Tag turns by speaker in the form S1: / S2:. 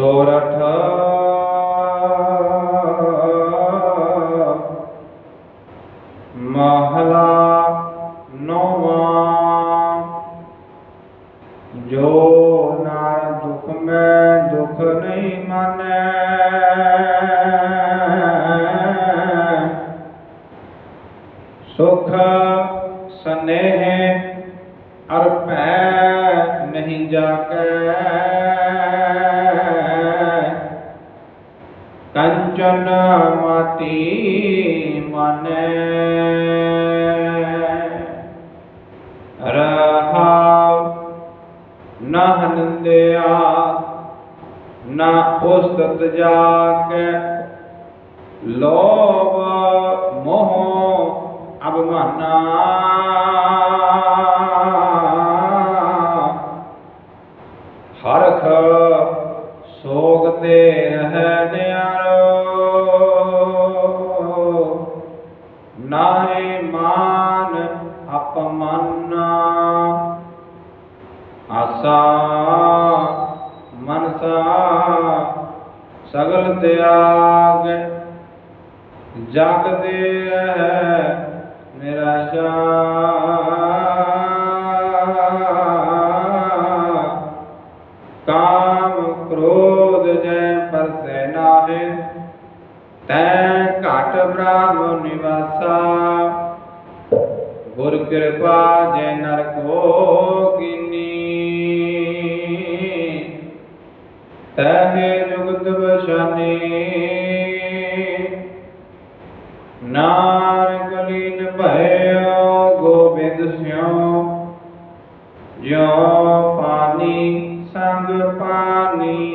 S1: सोरठ। महला नौवा। जो ना दुख में दुख नहीं माने। सुख, स्नेह अर्प नहीं जाकर कंचन मती मन। रहा न हनंदया, न उस्तत जाग लोभ मोह अवमाना हरख सोगते रहने ਨਾਹੀ ਮਾਨ ਅਪਮਾਨਾ। ਆਸਾ ਮਨਸਾ ਸਗਲ ਤਿਆਗ। ਜਗ ਦੇ ਰਹਿ ਨਿਰਾਸ਼ਾ। ਕਾਮ ਕ੍ਰੋਧ ਜੈ ਪਰਸੈ ਨਾਹਿ। ਤੈ ਘਟ ਬ੍ਰਹਮ ਨਿਵਾਸਾ। ਗੁਰ ਕਿਰਪਾ ਜੈ ਨਰ ਕੋ ਕੀਨੀ। ਤਹਿ ਜੁਗਤ ਬਸ਼ਾਨੀ ਨਾਨਕ ਲੀਨ ਭਇਓ ਗੋਬਿੰਦ ਸਿਉ। ਜਿਉ ਪਾਣੀ ਸੰਗ ਪਾਨੀ।